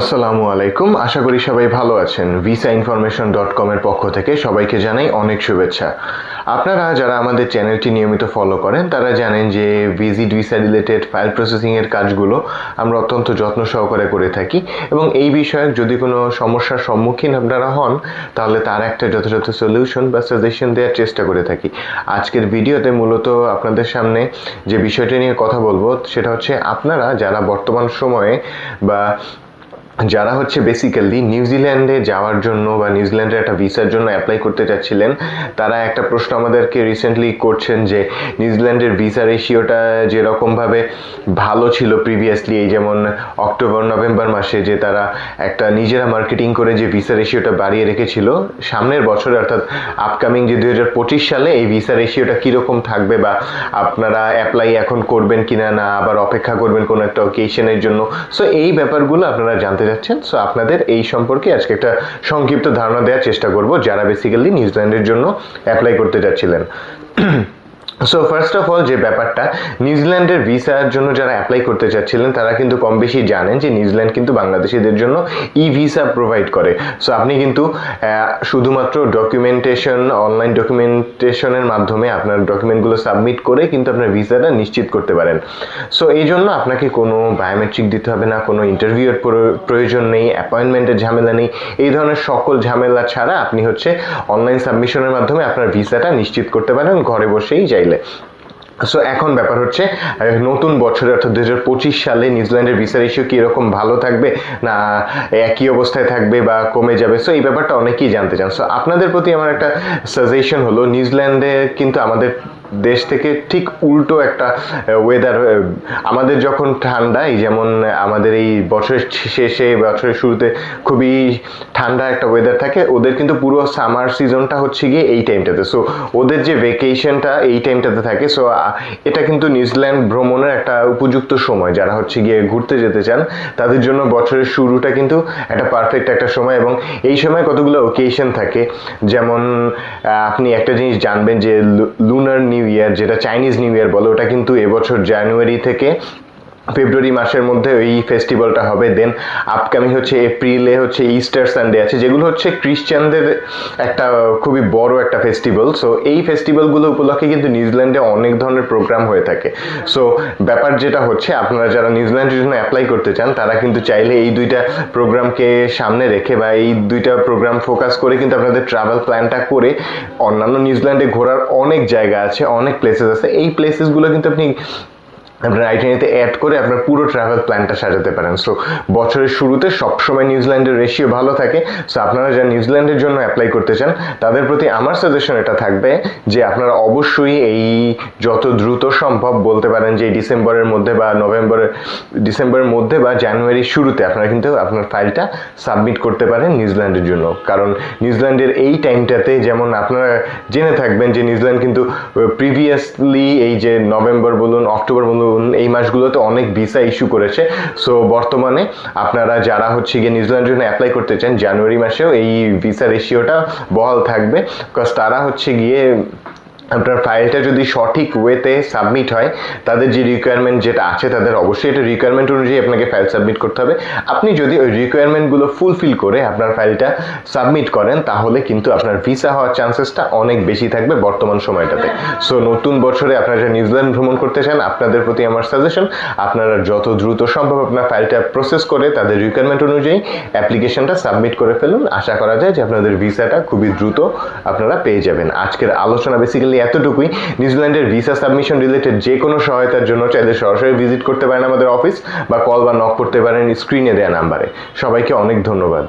আসসালামু আলাইকুম। আশা করি সবাই ভালো আছেন। ভিসা ইনফরমেশন ডট কমের পক্ষ থেকে সবাইকে জানাই অনেক শুভেচ্ছা। আপনারা যারা আমাদের চ্যানেলটি নিয়মিত ফলো করেন, তারা জানেন যে ভিজিট ভিসা রিলেটেড ফাইল প্রসেসিংয়ের কাজগুলো আমরা অত্যন্ত যত্ন সহকারে করে থাকি এবং এই বিষয়ে যদি কোনো সমস্যার সম্মুখীন আপনারা হন, তাহলে তার একটা যথাযথ সলিউশন বা সাজেশন দেওয়ার চেষ্টা করে থাকি। আজকের ভিডিওতে মূলত আপনাদের সামনে যে বিষয়টি নিয়ে কথা বলব, সেটা হচ্ছে আপনারা যারা বর্তমান সময়ে বা যারা হচ্ছে বেসিক্যালি নিউজিল্যান্ডে যাওয়ার জন্য বা নিউজিল্যান্ডের একটা ভিসার জন্য অ্যাপ্লাই করতে চাচ্ছিলেন, তারা একটা প্রশ্ন আমাদেরকে রিসেন্টলি করছেন যে নিউজিল্যান্ডের ভিসা রেশিওটা যেরকমভাবে ভালো ছিল প্রিভিয়াসলি এই যেমন অক্টোবর নভেম্বর মাসে যে তারা একটা নিজেরা মার্কেটিং করে যে ভিসা রেশিওটা বাড়িয়ে রেখেছিল, সামনের বছরে অর্থাৎ আপকামিং যে দুই হাজার পঁচিশ সালে এই ভিসা রেশিওটা কীরকম থাকবে বা আপনারা অ্যাপ্লাই এখন করবেন কিনা না, আবার অপেক্ষা করবেন কোনো একটা অকেশনের জন্য সো এই ব্যাপারগুলো আপনারা জানতে যাচ্ছেন। সো আপনাদের এই সম্পর্কে আজকে একটা সংক্ষিপ্ত ধারণা দেওয়ার চেষ্টা করব যারা বেসিক্যালি নিউজিল্যান্ডের জন্য অ্যাপ্লাই করতে যাচ্ছিলেন। সো ফার্স্ট অফ অল যে ব্যাপারটা, নিউজিল্যান্ডের ভিসার জন্য যারা অ্যাপ্লাই করতে চাচ্ছিলেন, তারা কিন্তু কম বেশি জানেন যে নিউজিল্যান্ড কিন্তু বাংলাদেশিদের জন্য ই ভিসা প্রোভাইড করে। সো আপনি কিন্তু শুধুমাত্র ডকুমেন্টেশন অনলাইন ডকুমেন্টেশনের মাধ্যমে আপনার ডকুমেন্টগুলো সাবমিট করে কিন্তু আপনার ভিসাটা নিশ্চিত করতে পারেন। সো এই জন্য আপনাকে কোনো বায়োমেট্রিক দিতে হবে না, কোনো ইন্টারভিউয়ের প্রয়োজন নেই অ্যাপয়েন্টমেন্টের ঝামেলা নেই। এই ধরনের সকল ঝামেলা ছাড়া আপনি হচ্ছে অনলাইন সাবমিশনের মাধ্যমে আপনার ভিসাটা নিশ্চিত করতে পারেন, ঘরে বসেই চাইলে সো এখন ব্যাপার হচ্ছে নতুন বছরে অর্থাৎ দু হাজার পঁচিশ সালে নিউজিল্যান্ডের ভিসা রেশিও কীরকম ভালো থাকবে, না, একই অবস্থায় থাকবে বা কমে যাবে? সো এই ব্যাপারটা অনেকেই জানতে চান। সো আপনাদের প্রতি আমার একটা সাজেশন হলো, নিউজিল্যান্ডে কিন্তু আমাদের দেশ থেকে ঠিক উল্টো একটা ওয়েদার আমাদের যখন ঠান্ডা এই যেমন আমাদের এই বছরের শেষে, বছরের শুরুতে খুবই ঠান্ডা একটা ওয়েদার থাকে, ওদের কিন্তু পুরো সামার সিজনটা হচ্ছে গিয়ে এই টাইমটাতে সো ওদের যে ভেকেশনটা এই টাইমটাতে থাকে সো এটা কিন্তু নিউজিল্যান্ড ভ্রমণের একটা উপযুক্ত সময়। যারা হচ্ছে গিয়ে ঘুরতে যেতে চান, তাদের জন্য বছরের শুরুটা কিন্তু একটা পারফেক্ট একটা সময় এবং এই সময় কতগুলো ওকেশন থাকে? যেমন আপনি একটা জিনিস জানবেন যে লুনার নিউ ইয়ার যেটা চাইনিজ নিউ ইয়ার বলে ওটা কিন্তু এবছর জানুয়ারি থেকে ফেব্রুয়ারি মাসের মধ্যে এই ফেস্টিভ্যালটা হবে। দেন আপকামিং হচ্ছে এপ্রিলে হচ্ছে ইস্টার সানডে আছে, যেগুলো হচ্ছে খ্রিস্টানদের একটা খুবই বড় একটা ফেস্টিভ্যাল সো এই ফেস্টিভ্যালগুলো উপলক্ষে কিন্তু নিউজিল্যান্ডে অনেক ধরনের প্রোগ্রাম হয়ে থাকে। সো ব্যাপার যেটা হচ্ছে, আপনারা যারা নিউজিল্যান্ডের জন্য অ্যাপ্লাই করতে চান, তারা কিন্তু চাইলে এই দুইটা প্রোগ্রামকে সামনে রেখে বা এই দুইটা প্রোগ্রাম ফোকাস করে কিন্তু আপনাদের ট্রাভেল প্ল্যানটা করে অন্যান্য নিউজিল্যান্ডে ঘোরার অনেক জায়গা আছে, অনেক প্লেসেস আছে। এই প্লেসেসগুলো কিন্তু আপনি আপনার আইটেনিতে অ্যাড করে আপনার পুরো ট্রাভেল প্ল্যানটা সাজাতে পারেন। সো বছরের শুরুতে সবসময় নিউজিল্যান্ডের রেশিও ভালো থাকে। সো আপনারা যারা নিউজিল্যান্ডের জন্য অ্যাপ্লাই করতে চান, তাদের প্রতি আমার সাজেশন এটা থাকবে যে আপনারা অবশ্যই এই যত দ্রুত সম্ভব বলতে পারেন যে ডিসেম্বরের মধ্যে বা নভেম্বরের ডিসেম্বরের মধ্যে বা জানুয়ারির শুরুতে আপনারা কিন্তু আপনার ফাইলটা সাবমিট করতে পারেন নিউজিল্যান্ডের জন্য। কারণ নিউজিল্যান্ডের এই টাইমটাতে যেমন আপনারা জেনে থাকবেন যে নিউজিল্যান্ড কিন্তু প্রিভিয়াসলি এই যে নভেম্বর বলুন, অক্টোবর বলুন এই মাসগুলোতে অনেক ভিসা ইস্যু করেছে। সো বর্তমানে আপনারা যারা হচ্ছে গিয়ে নিউজিল্যান্ডের জন্য অ্যাপ্লাই করতে চান জানুয়ারি মাসেও এই ভিসা রেশিওটা বহাল থাকবে। বিকজ তারা হচ্ছে গিয়ে আপনার ফাইলটা যদি সঠিক ওয়েতে সাবমিট হয়, তাদের যে রিকোয়ারমেন্ট যেটা আছে তাদের অবশ্যই এটা রিকোয়ারমেন্ট অনুযায়ী আপনাকে ফাইল সাবমিট করতে হবে। আপনি যদি ওই রিকোয়ারমেন্টগুলো ফুলফিল করে আপনার ফাইলটা সাবমিট করেন, তাহলে কিন্তু আপনার ভিসা হওয়ার চান্সেসটা অনেক বেশি থাকবে বর্তমান সময়টাতে। সো নতুন বছরে আপনারা যারা নিউজিল্যান্ড ভ্রমণ করতে চান, আপনাদের প্রতি আমার সাজেশন আপনারা যত দ্রুত সম্ভব আপনার ফাইলটা প্রসেস করে তাদের রিকোয়ারমেন্ট অনুযায়ী অ্যাপ্লিকেশনটা সাবমিট করে ফেলুন। আশা করা যায় যে আপনাদের ভিসাটা খুবই দ্রুত আপনারা পেয়ে যাবেন। আজকের আলোচনা বেসিক্যালি এতটুকুই। নিউজিল্যান্ডের ভিসা সাবমিশন রিলেটেড যে কোনো সহায়তার জন্য চাইলে সরাসরি ভিজিট করতে পারেন আমাদের অফিস বা কল বা নক করতে পারেন স্ক্রিনে দেওয়া নাম্বারে। সবাইকে অনেক ধন্যবাদ।